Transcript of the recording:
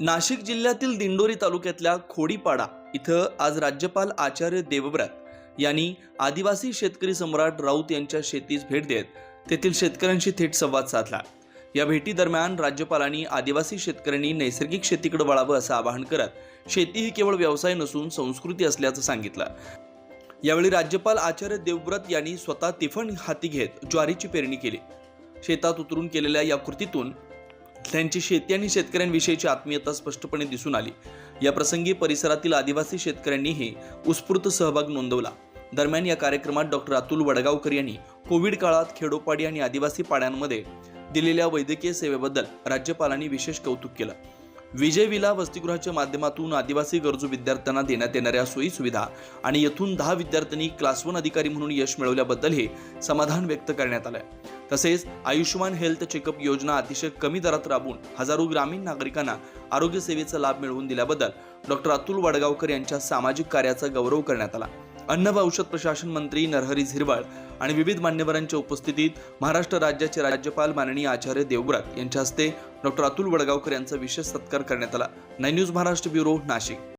नाशिक जिल्ह्यातील दिंडोरी तालुक्यातल्या खोडीपाडा इथं आज राज्यपाल आचार्य देवव्रत यांनी आदिवासी शेतकरी सम्राट राऊत यांच्या शेतीस भेट देत तेथील शेतकऱ्यांशी थेट संवाद साधला. या भेटीदरम्यान राज्यपालांनी आदिवासी शेतकऱ्यांनी नैसर्गिक शेतीकडे वळावं असं आवाहन करत शेती ही केवळ व्यवसाय नसून संस्कृती असल्याचं सांगितलं. यावेळी राज्यपाल आचार्य देवव्रत यांनी स्वतः तिफण हाती घेत ज्वारीची पेरणी केली. शेतात उतरून केलेल्या या कृतीतून त्यांची शेती आणि शेतकऱ्यांविषयीची आत्मीयता स्पष्टपणे दिसून आली. या प्रसंगी परिसरातील आदिवासी शेतकऱ्यांनीही उत्स्फूर्त सहभाग नोंदवला. दरम्यान या कार्यक्रमात डॉक्टर अतुल वडगावकर यांनी कोविड काळात खेडोपाडी आणि आदिवासी पाड्यांमध्ये दिलेल्या वैद्यकीय सेवेबद्दल राज्यपालांनी विशेष कौतुक केलं. विजय विला वसतिगृहाच्या माध्यमातून आदिवासी गरजू विद्यार्थ्यांना देण्यात येणाऱ्या सोयी सुविधा आणि येथून दहा विद्यार्थ्यांनी क्लास वन अधिकारी म्हणून यश मिळवल्याबद्दलही समाधान व्यक्त करण्यात आलंय. तसेच आयुष्यमान हेल्थ चेकअप योजना अतिशय कमी दरात राबवून हजारो ग्रामीण नागरिकांना आरोग्य सेवेचा लाभ मिळवून दिल्याबद्दल डॉक्टर अतुल वडगावकर यांच्या सामाजिक कार्याचा गौरव करण्यात आला. अन्न व औषध प्रशासन मंत्री नरहरी झिरवळ आणि विविध मान्यवरांच्या उपस्थितीत महाराष्ट्र राज्याचे राज्यपाल माननीय आचार्य देवव्रत यांच्या हस्ते डॉक्टर अतुल वडगावकर यांचा विशेष सत्कार करण्यात आला. नाय न्यूज महाराष्ट्र ब्युरो नाशिक.